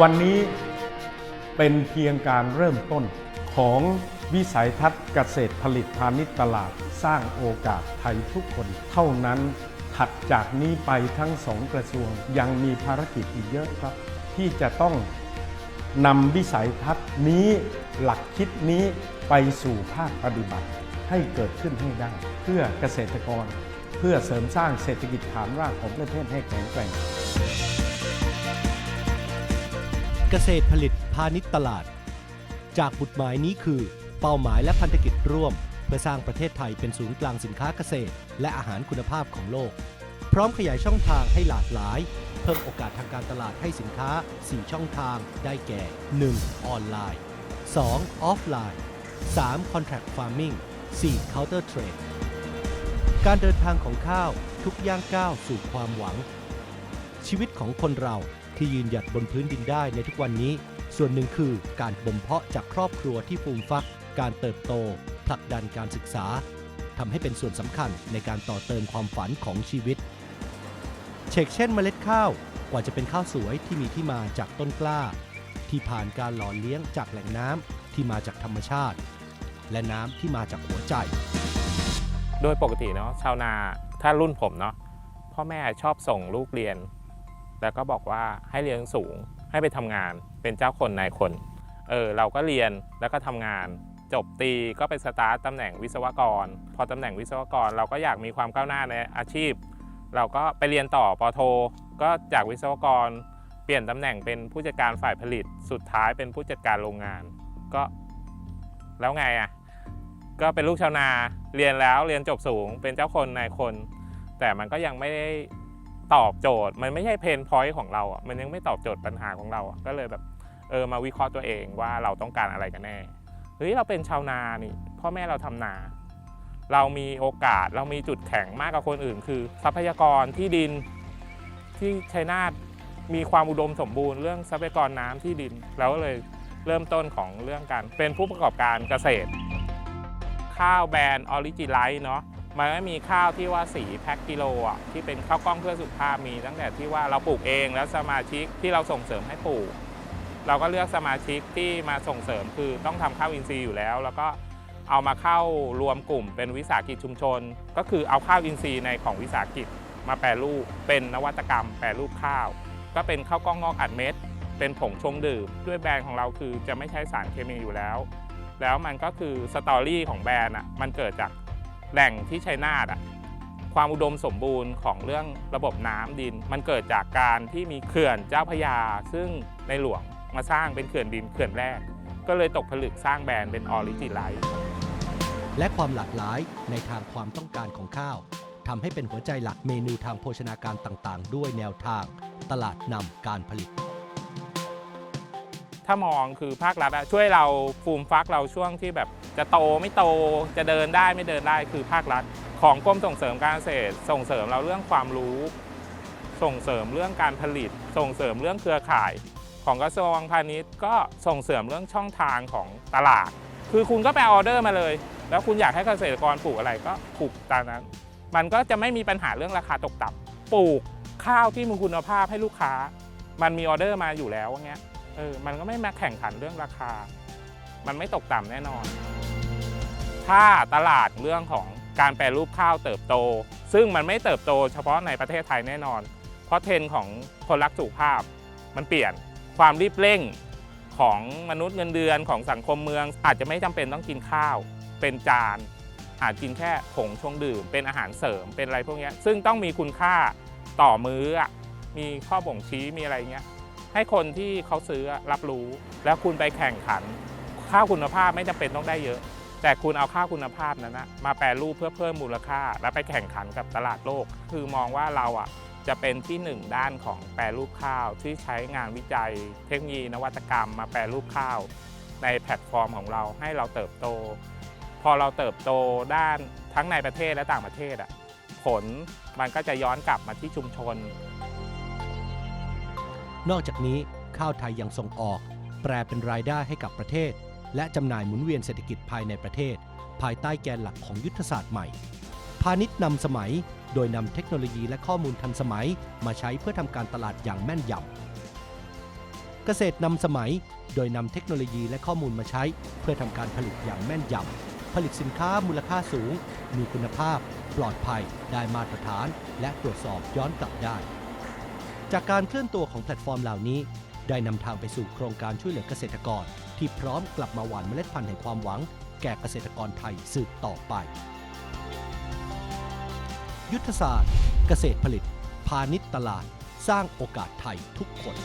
วันนี้เป็นเพียงการเริ่มต้นของวิสัยทัศน์เกษตรผลิตพาณิชย์ตลาดสร้างโอกาสไทยทุกคนเท่านั้นถัดจากนี้ไปทั้งสองกระทรวงยังมีภารกิจอีกเยอะครับ ที่จะต้องนำวิสัยทัศน์นี้หลักคิดนี้ไปสู่ภาคปฏิบัติให้เกิดขึ้นให้ได้ เพื่อเกษตรกร เพื่อเสริมสร้างเศรษฐกิจฐานรากของประเทศให้แข็งแกร่ง เกษตรผลิตพาณิชย์ตลาด จากบุตหมายนี้คือ เป้าหมายและพันธกิจร่วม เพื่อสร้างประเทศไทยเป็นศูนย์กลางสินค้าเกษตร และอาหารคุณภาพของโลก พร้อมขยายช่องทางให้หลากหลาย เพิ่มโอกาสทางการตลาดให้สินค้า 4 ช่องทางได้แก่ 1. ออนไลน์ 2. ออฟไลน์ 3. Contract Farming 4. Counter Trade การเดินทางของข้าวทุกย่างก้าวสู่ความหวัง ชีวิตของคนเราที่ยืนหยัดบนพื้นดินได้ในทุกวันนี้ ส่วนหนึ่งคือการบ่มเพาะจากครอบครัวที่ฟูมฟัก การเติบโต ผลักดันการศึกษาทำให้เป็นส่วนสำคัญในการต่อเติมความฝันของชีวิตเชกเช่นเมล็ดข้าวกว่าจะเป็นข้าวสวยที่มีที่มาจากต้นกล้า ที่ผ่านการหล่อเลี้ยงจากแหล่งน้ำที่มาจากธรรมชาติ และน้ำที่มาจากหัวใจ โดยปกติเนาะชาวนาถ้ารุ่นผมเนาะพ่อแม่ชอบส่งลูกเรียน แล้วก็บอกว่าให้เรียนสูงให้ไปทำงานเป็นเจ้าคนนายคนเออเราก็เรียนแล้วก็ทำงาน จบตีก็ไปสตาร์ตตำแหน่งวิศวกร พอตำแหน่งวิศวกร เราก็อยากมีความก้าวหน้าในอาชีพ เราก็ไปเรียนต่อปอโท ก็จากวิศวกร เปลี่ยนตำแหน่งเป็นผู้จัดการฝ่ายผลิต สุดท้ายเป็นผู้จัดการโรงงาน ก็แล้วไงอะ่ะ ก็เป็นลูกชาวนาเรียนแล้วเรียนจบสูง เป็นเจ้าคนนายคน แต่มันก็ยังไม่ได้ตอบโจทย์ มันไม่ใช่เพนพอยต์ของเราอะมันยังไม่ตอบโจทย์ปัญหาของเราอะก็เลยแบบเออมาวิเคราะห์ตัวเองว่าเราต้องการอะไรกันแน่เฮ้ยเราเป็นชาวนานี่พ่อแม่เราทำนา เรามีโอกาสเรามีจุดแข็งมากกว่าคนอื่น คือ ทรัพยากรที่ดินที่ชัยนาทมีความอุดมสมบูรณ์เรื่องทรัพยากรน้ำที่ดินเราก็เลยเริ่มต้นของเรื่องการเป็นผู้ประกอบการเกษตร ข้าวแบรนด์ออริจิไลท์เนาะมันไม่มีข้าวที่ว่าสีแพ็คกิโลอะที่เป็นข้าวกล้องเพื่อสุขภาพมีตั้งแต่ที่ว่าเราปลูกเองแล้วสมาชิกที่เราส่งเสริมให้ปลูก เราก็เลือกสมาชิกที่มาส่งเสริมคือต้องทำข้าวอินทรีย์อยู่แล้ว แล้วก็เอามาเข้ารวมกลุ่มเป็นวิสาหกิจชุมชน ก็คือเอาข้าวอินทรีย์ในของวิสาหกิจมาแปรรูปเป็นนวัตกรรม แปรรูปข้าว ก็เป็นข้าวกล้องงอกอัดเม็ดเป็นผงชงดื่มด้วยแบรนด์ของเราคือจะไม่ใช้สารเคมีอยู่แล้ว แล้วมันก็คือสตอรี่ของแบรนด์อะมันเกิดจากแหล่งที่ชัยนาทอะความอุดมสมบูรณ์ของเรื่องระบบน้ำดิน มันเกิดจากการที่มีเขื่อนเจ้าพยา ซึ่งในหลวงมาสร้างเป็นเขื่อนดินเขื่อนแรก ก็เลยตกผลึกสร้างแบรนด์เป็นออริจิไลท์และความหลากหลายในทางความต้องการของข้าวทำให้เป็นหัวใจหลักเมนูทางโภชนาการต่างๆ ด้วยแนวทาง ตลาดนำการผลิต ถ้ามองคือภาครัฐช่วยเราฟูมฟักเราช่วงที่แบบจะโตไม่โตจะเดินได้ไม่เดินได้คือภาครัฐ ของกรมส่งเสริมการเกษตร ส่งเสริมเราเรื่องความรู้ ส่งเสริมเรื่องการผลิต ส่งเสริมเรื่องเครือข่าย ของกระทรวงพาณิชย์ ก็ส่งเสริมเรื่องช่องทางของตลาด คือคุณก็ไปออเดอร์มาเลย แล้วคุณอยากให้เกษตรกรปลูกอะไรก็ปลูกตามนั้น มันก็จะไม่มีปัญหาเรื่องราคาตกต่ำปลูกข้าวที่มีคุณภาพให้ลูกค้า มันมีออเดอร์มาอยู่แล้วอย่างเงี้ย เออมันก็ไม่มาแข่งขันเรื่องราคา มันไม่ตกต่ำแน่นอน ถ้าตลาดเรื่องของการแปรรูปข้าวเติบโต ซึ่งมันไม่เติบโตเฉพาะในประเทศไทยแน่นอน เพราะเทรนด์ของคนรักสุขภาพ มันเปลี่ยนความรีบเร่งของมนุษย์เงินเดือนของสังคมเมือง อาจจะไม่จำเป็นต้องกินข้าว เป็นจาน อาจกินแค่ผงชงดื่ม เป็นอาหารเสริมเป็นอะไรพวกนี้ซึ่งต้องมีคุณค่าต่อมื้ออะมีข้อบ่งชี้มีอะไรเงี้ย ให้คนที่เขาซื้อรับรู้ แล้วคุณไปแข่งขัน ข้าวคุณภาพไม่จำเป็นต้องได้เยอะ แต่คุณเอาข้าวคุณภาพนั้นนะมาแปรรูปเพื่อเพิ่มมูลค่า แล้วไปแข่งขันกับตลาดโลก คือมองว่าเราอะจะเป็นที่หนึ่งด้านของแปรรูปข้าวที่ใช้งานวิจัย เทคโนโลยีนวัตกรรมมาแปรรูปข้าว ในแพลตฟอร์มของเราให้เราเติบโต พอเราเติบโตด้านทั้งในประเทศและต่างประเทศอะผลมันก็จะย้อนกลับมาที่ชุมชน นอกจากนี้ข้าวไทยยังส่งออก แปลเป็นรายได้ให้กับประเทศ และจำหน่ายหมุนเวียนเศรษฐกิจภายในประเทศ ภายใต้แกนหลักของยุทธศาสตร์ใหม่ภาณิชย์นำสมัย โดยนำเทคโนโลยีและข้อมูลทันสมัย มาใช้เพื่อทำการตลาดอย่างแม่นยำเกษตรนำสมัย โดยนำเทคโนโลยีและข้อมูลมาใช้ เพื่อทำการผลิตอย่างแม่นยำผลิตสินค้ามูลค่าสูง มีคุณภาพ ปลอดภัย ได้มาตรฐาน และตรวจสอบย้อนกลับได้ จากการเคลื่อนตัวของแพลตฟอร์มเหล่านี้ ได้นำทางไปสู่โครงการช่วยเหลือเกษตรกร ที่พร้อมกลับมาหว่านเมล็ดพันธุ์แห่งความหวัง แก่เกษตรกรไทยสืบต่อไป ยุทธศาสตร์ เกษตรผลิต พาณิชย์ตลาด สร้างโอกาสไทยทุกคน